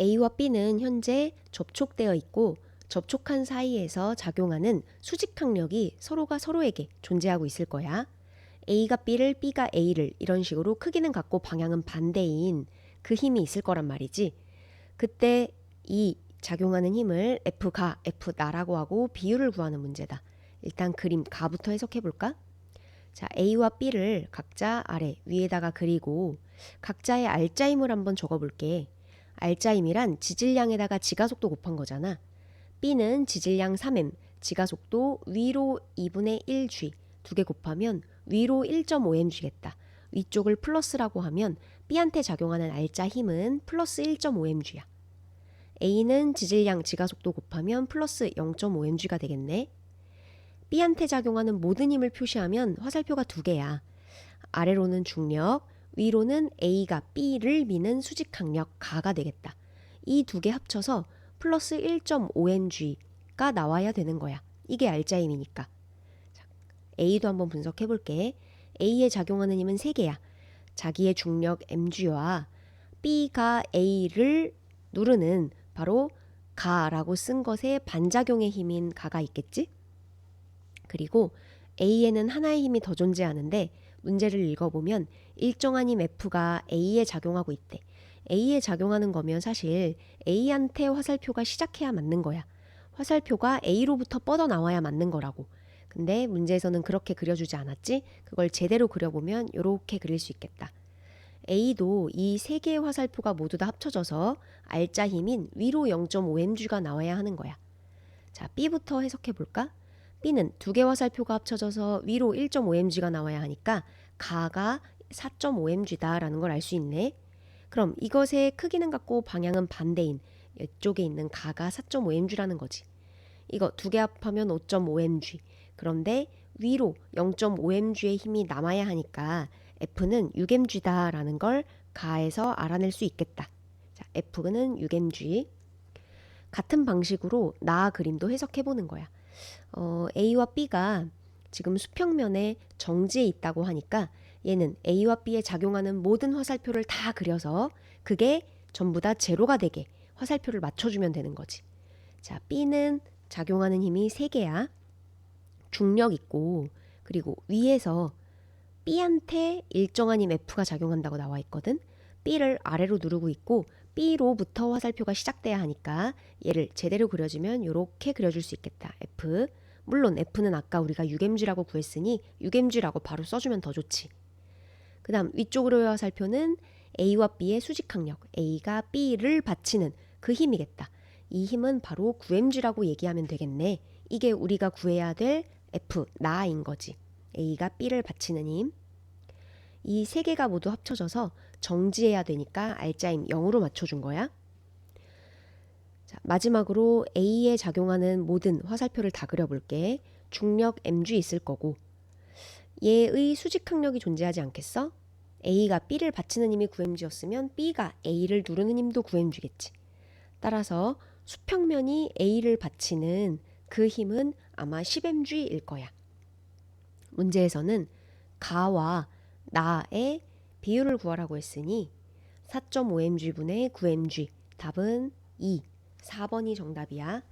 A와 B는 현재 접촉되어 있고 접촉한 사이에서 작용하는 수직 항력이 서로가 서로에게 존재하고 있을 거야. A가 B를, B가 A를 이런 식으로 크기는 같고 방향은 반대인 그 힘이 있을 거란 말이지. 그때 이 작용하는 힘을 F가, F나라고 하고 비율을 구하는 문제다. 일단 그림 가부터 해석해 볼까? 자, A와 B를 각자 아래 위에다가 그리고 각자의 알짜힘을 한번 적어 볼게. 알짜힘이란 지질량에다가 지가속도 곱한 거잖아. B는 지질량 3m, 지가속도 위로 2분의 1g 두 개 곱하면 위로 1.5mg겠다. 위쪽을 플러스라고 하면 B한테 작용하는 알짜 힘은 플러스 1.5mg야. A는 지질량 지가속도 곱하면 플러스 0.5mg가 되겠네. B한테 작용하는 모든 힘을 표시하면 화살표가 두 개야. 아래로는 중력, 위로는 A가 B를 미는 수직항력 가가 되겠다. 이 두 개 합쳐서 플러스 1.5mg가 나와야 되는 거야. 이게 알짜힘이니까. 자, A도 한번 분석해 볼게. A에 작용하는 힘은 세 개야. 자기의 중력 mg와 B가 A를 누르는 바로 가라고 쓴 것에 반작용의 힘인 가가 있겠지? 그리고 A에는 하나의 힘이 더 존재하는데 문제를 읽어보면 일정한 힘 F가 A에 작용하고 있대. A에 작용하는 거면 사실 A한테 화살표가 시작해야 맞는 거야. 화살표가 A로부터 뻗어 나와야 맞는 거라고. 근데 문제에서는 그렇게 그려주지 않았지? 그걸 제대로 그려보면 이렇게 그릴 수 있겠다. A도 이 세 개의 화살표가 모두 다 합쳐져서 알짜 힘인 위로 0.5mg가 나와야 하는 거야. 자, B부터 해석해 볼까? B는 두개 화살표가 합쳐져서 위로 1.5mg가 나와야 하니까 가가 4.5mg다라는 걸 알 수 있네. 그럼 이것의 크기는 같고 방향은 반대인 이쪽에 있는 가가 4.5mg라는 거지. 이거 두 개 합하면 5.5mg. 그런데 위로 0.5mg의 힘이 남아야 하니까 F는 6mg다라는 걸 가에서 알아낼 수 있겠다. 자, F는 6mg. 같은 방식으로 나 그림도 해석해 보는 거야. 어, A와 B가 지금 수평면에 정지해 있다고 하니까 얘는 A와 B에 작용하는 모든 화살표를 다 그려서 그게 전부 다 제로가 되게 화살표를 맞춰주면 되는 거지. 자, B는 작용하는 힘이 세개야 중력 있고 그리고 위에서 B한테 일정한 힘 F가 작용한다고 나와 있거든. B를 아래로 누르고 있고 B로부터 화살표가 시작돼야 하니까 얘를 제대로 그려주면 이렇게 그려줄 수 있겠다. F. 물론 F는 아까 우리가 6mg라고 구했으니 6mg라고 바로 써주면 더 좋지. 그 다음 위쪽으로의 화살표는 A와 B의 수직항력, A가 B를 받치는 그 힘이겠다. 이 힘은 바로 9mg라고 얘기하면 되겠네. 이게 우리가 구해야 될 F, 나인 거지. A가 B를 받치는 힘. 이 세 개가 모두 합쳐져서 정지해야 되니까 알짜임 0으로 맞춰준 거야. 자, 마지막으로 A에 작용하는 모든 화살표를 다 그려볼게. 중력 mg 있을 거고 얘의 수직 항력이 존재하지 않겠어? A가 B를 받치는 힘이 9mg였으면 B가 A를 누르는 힘도 9mg겠지. 따라서 수평면이 A를 받치는 그 힘은 아마 10mg일 거야. 문제에서는 가와 나의 비율을 구하라고 했으니 4.5mg분의 9mg 답은 2, 4번이 정답이야.